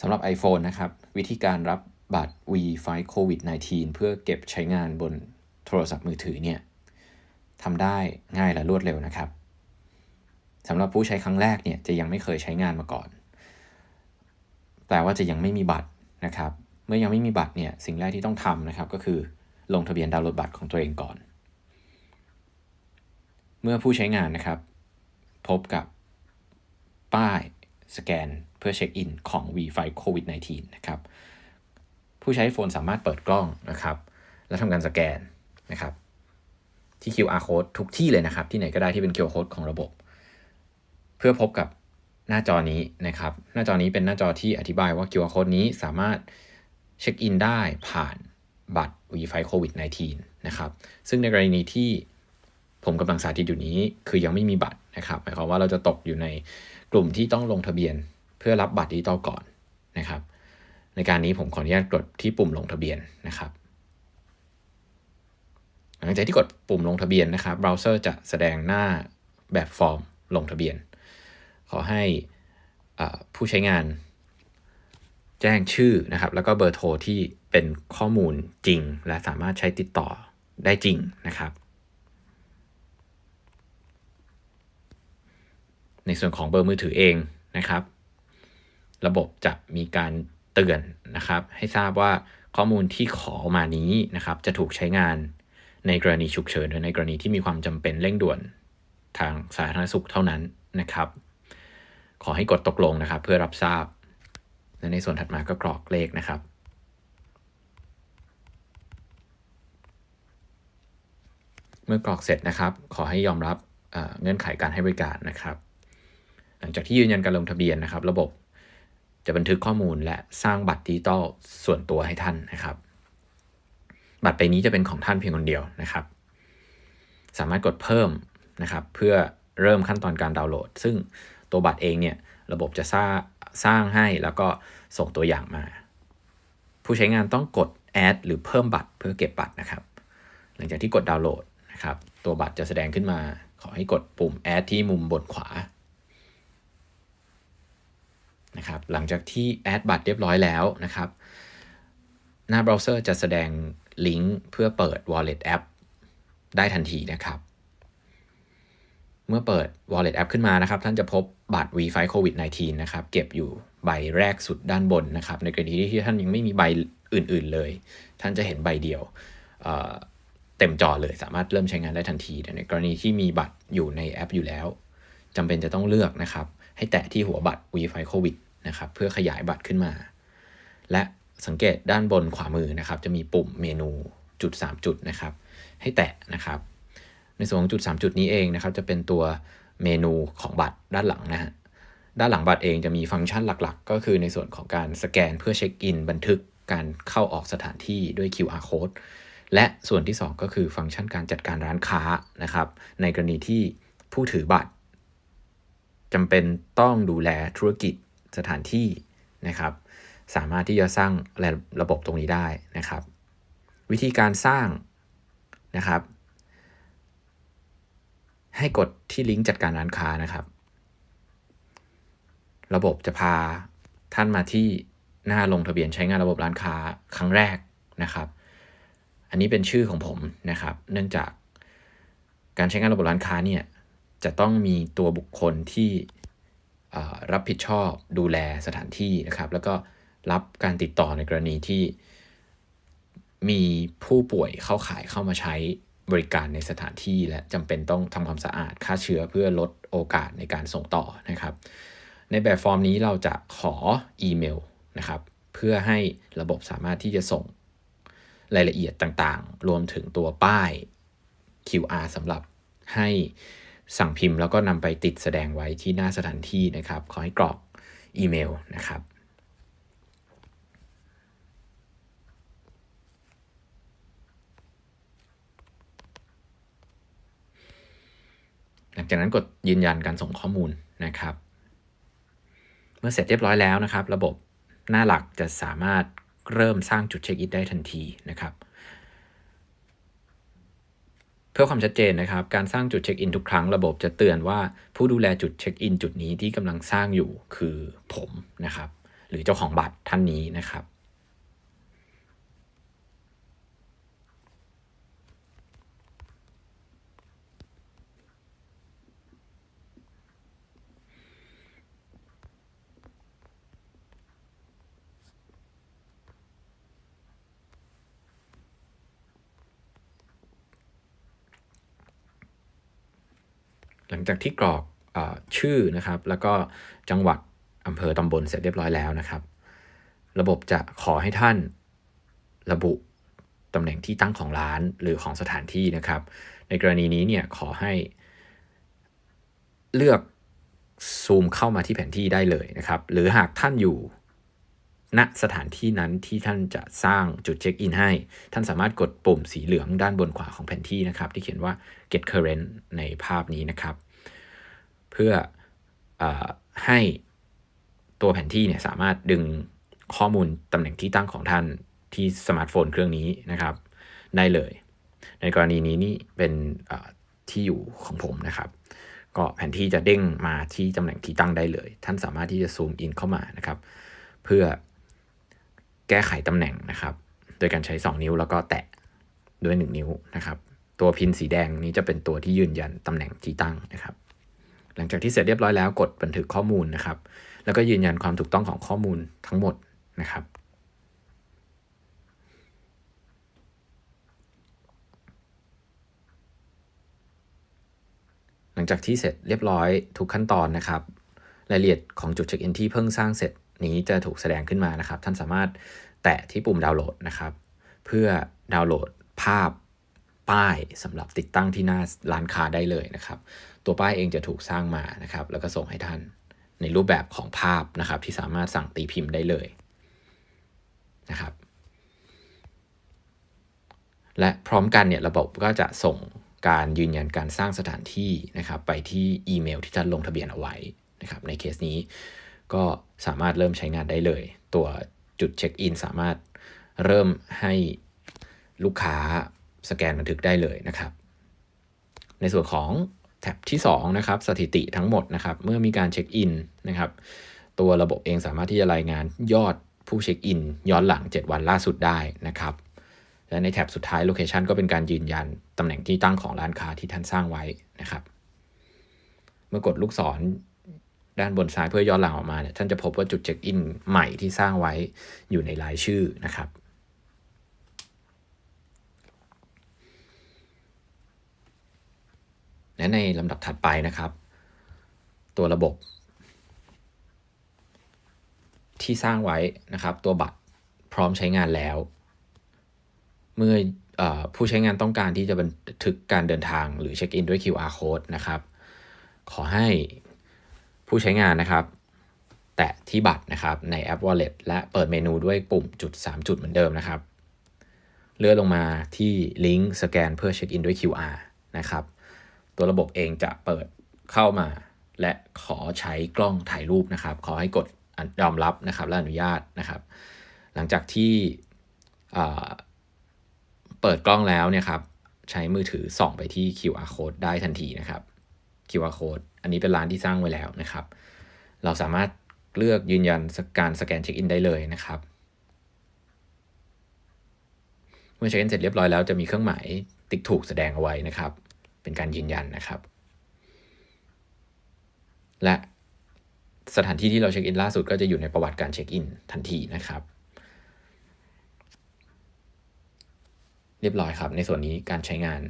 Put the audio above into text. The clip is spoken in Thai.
สำหรับ iPhone นะครับ วิธีการรับบัตร V f i COVID 19 เพื่อเก็บใช้งานบนโทรศัพท์มือถือเนี่ยทำได้ง่ายและรวดเร็วนะครับสำหรับผู้ใช้ครั้งแรกเนี่ยจะยังไม่เคยใช้งานมาก่อน แปลว่าจะยังไม่มีบัตรนะครับ เมื่อยังไม่มีบัตรเนี่ยสิ่งแรกที่ต้องทำนะครับ ก็คือลงทะเบียนดาวน์โหลดบัตรของตัวเองก่อน เมื่อผู้ใช้งานนะครับ พบกับป้ายสแกน พื่อเช็คอินของ v f i COVID 19 นะครับ ผู้ใช้โฟนสามารถเปิดกล้องนะครับ และทำการสแกนนะครับ ที่ QR code ทุกที่เลยนะครับ ที่ไหนก็ได้ที่เป็น QR code ของระบบ เพื่อพบกับหน้าจอนี้นะครับ หน้าจอนี้เป็นหน้าจอที่อธิบายว่า QR code นี้สามารถเช็คอินได้ผ่านบัตร v f i COVID 19 นะครับ ซึ่งในกรณีที่ผมกำลังสาธิตอยู่นี้คือยังไม่มีบัตรนะครับ หมายความว่าเราจะตกอยู่ในกลุ่มที่ต้องลงทะเบียน เพื่อรับบัตรดิจิตอลก่อนนะครับ ในการนี้ผมขออนุญาตกดที่ปุ่มลงทะเบียนนะครับ หลังจากที่กดปุ่มลงทะเบียนนะครับเบราว์เซอร์จะแสดงหน้าแบบฟอร์มลงทะเบียน ขอให้ผู้ใช้งานแจ้งชื่อนะครับ แล้วก็เบอร์โทรที่เป็นข้อมูลจริง และสามารถใช้ติดต่อได้จริงนะครับ ในส่วนของเบอร์มือถือเองนะครับ ระบบจะมีการเตือนนะครับ ให้ทราบว่าข้อมูลที่ขอมานี้นะครับ จะถูกใช้งานในกรณีฉุกเฉินหรือในกรณีที่มีความจำเป็นเร่งด่วนทางสาธารณสุขเท่านั้นนะครับ ขอให้กดตกลงนะครับ เพื่อรับทราบ และในส่วนถัดมาก็กรอกเลขนะครับ เมื่อกรอกเสร็จนะครับ ขอให้ยอมรับเงื่อนไขการให้บริการนะครับ หลังจากที่ยืนยันการลงทะเบียนนะครับ ระบบ จะบันทึกข้อมูลและสร้างบัตรดิจิตอลส่วนตัวให้ท่านนะครับ บัตรใบนี้จะเป็นของท่านเพียงคนเดียวนะครับ สามารถกดเพิ่มนะครับ เพื่อเริ่มขั้นตอนการดาวน์โหลด ซึ่งตัวบัตรเองเนี่ยระบบจะสร้างสร้างให้แล้วก็ส่งตัวอย่างมา ผู้ใช้งานต้องกด add หรือเพิ่มบัตรเพื่อเก็บบัตรนะครับ หลังจากที่กดดาวน์โหลดนะครับ ตัวบัตรจะแสดงขึ้นมา ขอให้กดปุ่ม add ที่มุมบนขวา นะครับหลังจากที่แอดบัตรเรียบร้อยแล้วนะครับหน้าเบราว์เซอร์จะแสดงลิงก์เพื่อเปิด Wallet App ได้ทันทีนะครับ เมื่อเปิด Wallet App ขึ้นมานะครับ ท่านจะพบบัตร v f i COVID 19นะครับ เก็บอยู่ใบแรกสุดด้านบนนะครับ ในกรณีที่ท่านยังไม่มีใบอื่น ๆเลย ท่านจะเห็นใบเดียวเเต็มจอเลยสามารถเริ่มใช้งานได้ทันทีแต่ในกรณีที่มีบัตรอยู่ในแอปอยู่แล้วจำเป็นจะต้องเลือกนะครับ ให้แตะที่หัวบัตร v f i COVID นะครับเพื่อขยายบัตรขึ้นมา และสังเกตด้านบนขวามือนะครับ จะมีปุ่มเมนูจุด 3 จุดนะครับ ให้แตะนะครับ ในส่วนของจุด 3 จุดนี้เองนะครับ จะเป็นตัวเมนูของบัตรด้านหลังนะฮะด้านหลังบัตรเองจะมีฟังก์ชันหลักๆ ก็คือในส่วนของการสแกนเพื่อเช็คอินบันทึกการเข้าออกสถานที่ด้วย QR code และส่วนที่ 2 ก็คือฟังก์ชันการจัดการร้านค้านะครับ ในกรณีที่ผู้ถือบัตรจำเป็นต้องดูแลธุรกิจ สถานที่นะครับ สามารถที่จะสร้างระบบตรงนี้ได้นะครับ วิธีการสร้างนะครับ ให้กดที่ลิงก์จัดการร้านค้านะครับ ระบบจะพาท่านมาที่หน้าลงทะเบียนใช้งานระบบร้านค้าครั้งแรกนะครับ อันนี้เป็นชื่อของผมนะครับ เนื่องจากการใช้งานระบบร้านค้าเนี่ยจะต้องมีตัวบุคคลที่ รับผิดชอบดูแลสถานที่นะครับ แล้วก็รับการติดต่อในกรณีที่ มีผู้ป่วยเข้าขายเข้ามาใช้บริการในสถานที่และจำเป็นต้องทำความสะอาดฆ่าเชื้อเพื่อลดโอกาสในการส่งต่อนะครับ ในแบบฟอร์มนี้เราจะขออีเมลนะครับ เพื่อให้ระบบสามารถที่จะส่งรายละเอียดต่างๆ รวมถึงตัวป้าย QR สำหรับให้ สั่งพิมพ์แล้วก็นำไปติดแสดงไว้ที่หน้าสถานที่นะครับ ขอให้กรอกอีเมลนะครับ หลังจากนั้นกดยืนยันการส่งข้อมูลนะครับ เมื่อเสร็จเรียบร้อยแล้วนะครับ ระบบหน้าหลักจะสามารถเริ่มสร้างจุดเช็คอินได้ทันทีนะครับ พื่อความชัดเจนนะครับ การสร้างจุดเช็คอินทุกครั้งระบบจะเตือนว่าผู้ดูแลจุดเช็คอินจุดนี้ที่กำลังสร้างอยู่คือผมนะครับ หรือเจ้าของบัตรท่านนี้นะครับ หลังจากที่กรอกอชื่อนะครับ แล้วก็จังหวัดอำเภอตำบลเสร็จเรียบร้อยแล้วนะครับ ระบบจะขอให้ท่านระบุตำแหน่งที่ตั้งของร้านหรือของสถานที่นะครับ ในกรณีนี้เนี่ยขอให้เลือกซูมเข้ามาที่แผนที่ได้เลยนะครับ หรือหากท่านอยู่ ณสถานที่นั้นที่ท่านจะสร้างจุดเช็คอินให้ ท่านสามารถกดปุ่มสีเหลืองด้านบนขวาของแผนที่นะครับ ที่เขียนว่า get current ในภาพนี้นะครับ เพื่ออให้ตัวแผนที่เนี่ยสามารถดึงข้อมูลตำแหน่งที่ตั้งของท่านที่สมาร์ทโฟนเครื่องนี้นะครับ ได้เลย ในกรณีนี้นี่เป็นที่อยู่ของผมนะครับ ก็แผนที่จะเด้งมาที่ตำแหน่งที่ตั้งได้เลย ท่านสามารถที่จะซูมอินเข้ามานะครับ เพื่อ แก้ไขตำแหน่งนะครับ โดยการใช้ 2 นิ้วแล้วก็แตะด้วย 1 นิ้วนะครับ ตัวพินสีแดงนี้จะเป็นตัวที่ยืนยันตำแหน่งที่ตั้งนะครับ หลังจากที่เสร็จเรียบร้อยแล้วกดบันทึกข้อมูลนะครับ แล้วก็ยืนยันความถูกต้องของข้อมูลทั้งหมดนะครับหลังจากที่เสร็จเรียบร้อยทุกขั้นตอนนะครับ รายละเอียดของจุดเช็คอินที่เพิ่งสร้างเสร็จ นี้จะถูกแสดงขึ้นมานะครับ ท่านสามารถแตะที่ปุ่มดาวน์โหลดนะครับ เพื่อดาวน์โหลดภาพป้ายสำหรับติดตั้งที่หน้าร้านค้าได้เลยนะครับ ตัวป้ายเองจะถูกสร้างมานะครับ แล้วก็ส่งให้ท่านในรูปแบบของภาพนะครับ ที่สามารถสั่งตีพิมพ์ได้เลยนะครับ และพร้อมกันเนี่ยระบบก็จะส่งการยืนยันการสร้างสถานที่นะครับ ไปที่อีเมลที่ท่านลงทะเบียนเอาไว้นะครับ ในเคสนี้ ก็สามารถเริ่มใช้งานได้เลย ตัวจุดเช็คอินสามารถเริ่มให้ลูกค้าสแกนบันทึกได้เลยนะครับ ในส่วนของแท็บที่2นะครับสถิติทั้งหมดนะครับเมื่อมีการเช็คอินนะครับตัวระบบเองสามารถที่จะรายงานยอดผู้เช็คอินย้อนหลัง 7 วันล่าสุดได้นะครับ และในแท็บสุดท้ายโลเคชันก็เป็นการยืนยันตำแหน่งที่ตั้งของร้านค้าที่ท่านสร้างไว้นะครับ เมื่อกดลูกศร ด้านบนซ้ายเพื่อย้อนหลังออกมาเนี่ยท่านจะพบว่าจุดเช็คอินใหม่ที่สร้างไว้อยู่ในรายชื่อนะครับและในลำดับถัดไปนะครับ ตัวระบบ ที่สร้างไว้นะครับ ตัวบัตรพร้อมใช้งานแล้ว เมื่ออผู้ใช้งานต้องการที่จะบันทึกการเดินทางหรือเช็คอินด้วย QR code นะครับ ขอให้ ผู้ใช้งานนะครับ แตะที่บัตรนะครับในแอป Wallet และเปิดเมนูด้วยปุ่มจุด 3 จุดเหมือนเดิมนะครับ เลื่อนลงมาที่ลิงก์สแกนเพื่อเช็คอินด้วย QR นะครับ ตัวระบบเองจะเปิดเข้ามา และขอใช้กล้องถ่ายรูปนะครับ ขอให้กดยอมรับนะครับและอนุญาตนะครับ หลังจากที่เปิดกล้องแล้วเนี่ยครับใช้มือถือส่องไปที่ QR code ได้ทันทีนะครับ QR code อันนี้เป็นร้านที่สร้างไว้แล้วนะครับ เราสามารถเลือกยืนยันการสแกนเช็คอินได้เลยนะครับ เมื่อเช็คอินเสร็จเรียบร้อยแล้วจะมีเครื่องหมายติ๊กถูกแสดงเอาไว้นะครับ เป็นการยืนยันนะครับ และสถานที่ที่เราเช็คอินล่าสุดก็จะอยู่ในประวัติการเช็คอินทันทีนะครับ เรียบร้อยครับ ในส่วนนี้การใช้งาน